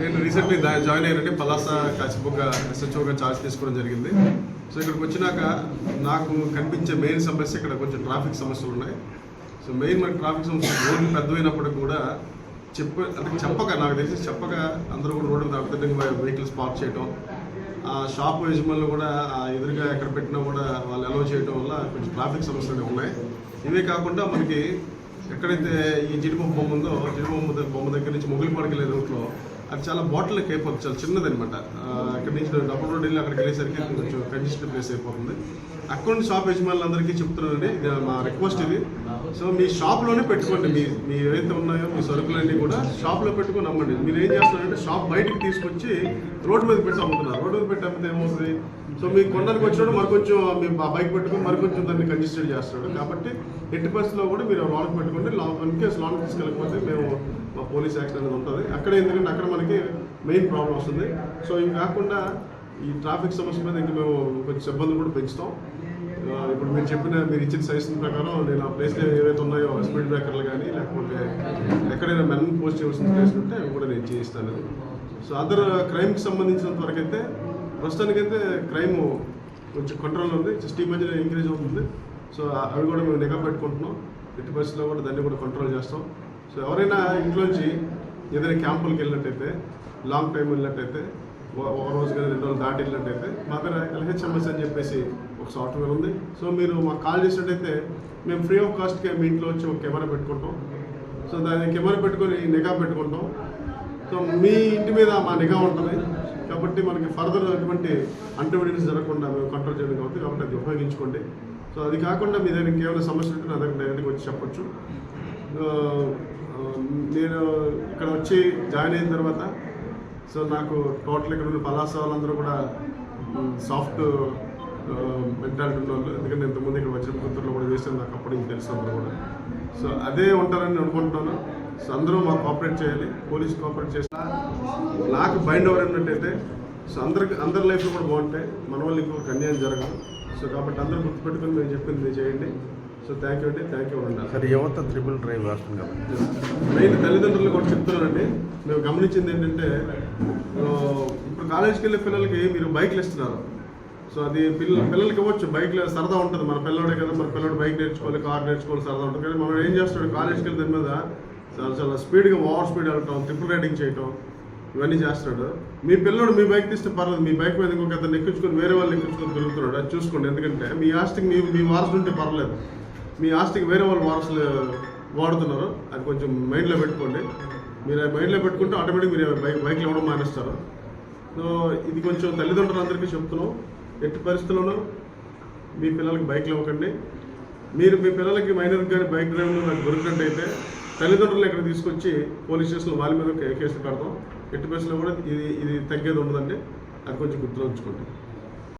నేను recently join అయ్యానంటే పలాస కాచిపోక ఎస్హెచ్ఓగా ఛార్జ్ తీసుకోవడం జరిగింది. సో ఇక్కడికి వచ్చినాక నాకు కనిపించే మెయిన్ సమస్య ఇక్కడ కొంచెం ట్రాఫిక్ సమస్యలు ఉన్నాయి. సో మెయిన్ మన ట్రాఫిక్ సమస్య రోడ్లు పెద్దవైనప్పుడు కూడా చెప్ప అంటే చెప్పక నాకు తెలిసి చెప్పక అందరూ కూడా రోడ్డు దాటుతుంటే వెహికల్స్ పార్క్ చేయడం ఆ షాప్ యజమానులు కూడా ఆ ఎదురుగా ఎక్కడ పెట్టినా కూడా వాళ్ళు అలౌ చేయడం వల్ల కొంచెం ట్రాఫిక్ సమస్యలు ఉన్నాయి. ఇవే కాకుండా మనకి ఎక్కడైతే ఈ జీడిపప్పు బొమ్మ ఉందో జీడిపప్పు బొమ్మ దగ్గర నుంచి మొగిలిపాడికి రూట్లో అది చాలా బాటిల్ అయిపోతుంది చాలా చిన్నదనమాట అక్కడి నుంచి డబుల్ రోడ్ వెళ్ళి అక్కడికి వెళ్ళేసరికి కొంచెం కంజెస్టెడ్ ప్లేస్ అయిపోతుంది. అక్కడ నుండి షాప్ యజమానులందరికీ చెప్తున్నానండి ఇది మా రిక్వెస్ట్ ఇది. సో మీ షాప్లోనే పెట్టుకోండి మీ మీ ఏవైతే ఉన్నాయో మీ సరుకులన్నీ కూడా షాప్లో పెట్టుకొని అమ్మండి. మీరు ఏం చేస్తున్నారంటే షాప్ బయటికి తీసుకొచ్చి రోడ్డు మీద పెట్టి అమ్ముతున్నారు. రోడ్డు మీద పెట్టి అమ్మితే ఏమవుతుంది? సో మీ కొండలకు వచ్చినప్పుడు మరి కొంచెం మీ బైక్ పెట్టుకుని మరి కొంచెం దాన్ని కంజెస్టెడ్ చేస్తాడు. కాబట్టి ఎట్టి పరిస్థితిలో కూడా మీరు లోన్ పెట్టుకోండి. లాన్ ఇన్ కేసు లోన్ తీసుకెళ్ళకపోతే మేము మా పోలీస్ యాక్షన్ అనేది ఉంటుంది. అక్కడ ఎందుకంటే అక్కడ వాళ్ళకి మెయిన్ ప్రాబ్లం వస్తుంది. సో ఇవి కాకుండా ఈ ట్రాఫిక్ సమస్య మీద ఇంకా మేము కొంచెం ఇబ్బందులు కూడా పెంచుతాం. ఇప్పుడు మీరు చెప్పిన మీరు ఇచ్చిన సజెషన్ ప్రకారం నేను ఆ ప్లేస్లో ఏవైతే ఉన్నాయో స్పీడ్ బ్రేకర్లు కానీ లేకపోతే ఎక్కడైనా మెన్ పోస్ట్ చేయవలసిన ప్లేస్ ఉంటే అవి కూడా నేను చేయిస్తాను. సో అదర్ క్రైమ్కి సంబంధించినంత వరకైతే ప్రస్తుతానికైతే క్రైమ్ కొంచెం కంట్రోల్ ఉంది. జస్ట్ ఈ మధ్యన ఇంక్రీజ్ అవుతుంది. సో అవి కూడా మేము నిఘా పెట్టుకుంటున్నాం. ఎట్టి పరిస్థితుల్లో కూడా దాన్ని కూడా కంట్రోల్ చేస్తాం. సో ఎవరైనా ఇంట్లోంచి ఏదైనా క్యాంపులకు వెళ్ళినట్టయితే లాంగ్ టైం వెళ్ళినట్టయితే ఒక రోజు కానీ రెండు రోజులు దాటి వెళ్ళినట్టయితే మా దగ్గర ఎల్హెచ్ఎంఎస్ అని చెప్పేసి ఒక సాఫ్ట్వేర్ ఉంది. సో మీరు మాకు కాల్ చేసినట్టయితే మేము ఫ్రీ ఆఫ్ కాస్ట్కి మీ ఇంట్లో వచ్చి ఒక కెమెరా పెట్టుకుంటాం. సో దాని కెమెరా పెట్టుకొని నిఘా పెట్టుకుంటాం. సో మీ ఇంటి మీద మా నిఘా ఉంటుంది. కాబట్టి మనకి ఫర్దర్ ఎటువంటి అంటర్విడెన్స్ జరగకుండా మేము కంట్రోల్ చేయడం కాబట్టి కాబట్టి అది ఉపయోగించుకోండి. సో అది కాకుండా మీ దగ్గర ఇంకేమైనా సమస్యలు ఉంటే నా దగ్గర డైరెక్ట్గా వచ్చి చెప్పొచ్చు. నేను ఇక్కడ వచ్చి జాయిన్ అయిన తర్వాత సో నాకు టోటల్ ఇక్కడ ఉన్న పలాస వాళ్ళందరూ కూడా సాఫ్ట్ మెంటాలిటీ ఉన్న వాళ్ళు. ఎందుకంటే ఇంతకుముందు ఇక్కడ వచ్చిన గుంటూరులో కూడా చేశాను నాకు అప్పటి నుంచి తెలుసు అందరూ కూడా. సో అదే ఉంటారని అనుకుంటున్నాను. సో అందరూ మాకు కోఆపరేట్ చేయాలి. పోలీస్ కోఆపరేట్ చేసినా నాకు బైండ్ ఓవర్ ఉన్నట్టయితే సో అందరికి అందరి లైఫ్లో కూడా బాగుంటాయి మన వాళ్ళు ఇంకొక అన్యాయం జరగదు. సో కాబట్టి అందరూ గుర్తుపెట్టుకుని మేము చెప్పింది మీరు చేయండి. సో థ్యాంక్ యూ అండి థ్యాంక్ యూ అండి సరే యువత త్రిబుల్ డ్రైవ్ వేస్తుంది కదా మెయిన్ తల్లిదండ్రులు కూడా చెప్తున్నానండి మేము గమనించింది ఏంటంటే ఇప్పుడు కాలేజీకి వెళ్ళే పిల్లలకి మీరు బైక్లు ఇస్తున్నారు. సో అది పిల్ల పిల్లలకి ఇవ్వచ్చు. బైక్లో సరదా ఉంటుంది. మన పిల్లవాడే కదా మన పిల్లడు బైక్ నేర్చుకోవాలి కార్ నేర్చుకోవాలి సరదా ఉంటుంది. కానీ మనం ఏం చేస్తాడు కాలేజీకి వెళ్ళి దాని మీద చాలా చాలా స్పీడ్గా ఓవర్ స్పీడ్ వెళ్ళటం ట్రిపుల్ రైడింగ్ చేయటం ఇవన్నీ చేస్తాడు మీ పిల్లడు మీ బైక్ తీస్తే పర్లేదు. మీ బైక్ మీద ఇంకొక అతను ఎక్కించుకొని వేరే వాళ్ళు ఎక్కించుకొని తిరుగుతున్నాడు. అది చూసుకోండి. ఎందుకంటే మీ ఆస్తికి మీ మీ వారసులు ఉంటే పర్లేదు. మీ ఆస్తికి వేరే వాళ్ళు వారసులు వాడుతున్నారు అది కొంచెం మైండ్లో పెట్టుకోండి. మీరు ఆ మైండ్లో పెట్టుకుంటే ఆటోమేటిక్ మీరు బైక్ బైక్లు ఇవ్వడం మానేస్తారు. సో ఇది కొంచెం తల్లిదండ్రులందరికీ చెప్తున్నాం. ఎట్టి పరిస్థితుల్లోనూ మీ పిల్లలకి బైక్లు ఇవ్వకండి. మీరు మీ పిల్లలకి మైనర్ కానీ బైక్ డ్రైవింగ్లో నాకు దొరికినట్టయితే తల్లిదండ్రులు ఇక్కడ తీసుకొచ్చి పోలీస్ స్టేషన్లో వాళ్ళ మీద కేసులు కడతాం ఎట్టి పరిస్థితుల్లో కూడా ఇది ఇది తగ్గేది ఉండదండి. అది కొంచెం గుర్తులో ఉంచుకోండి.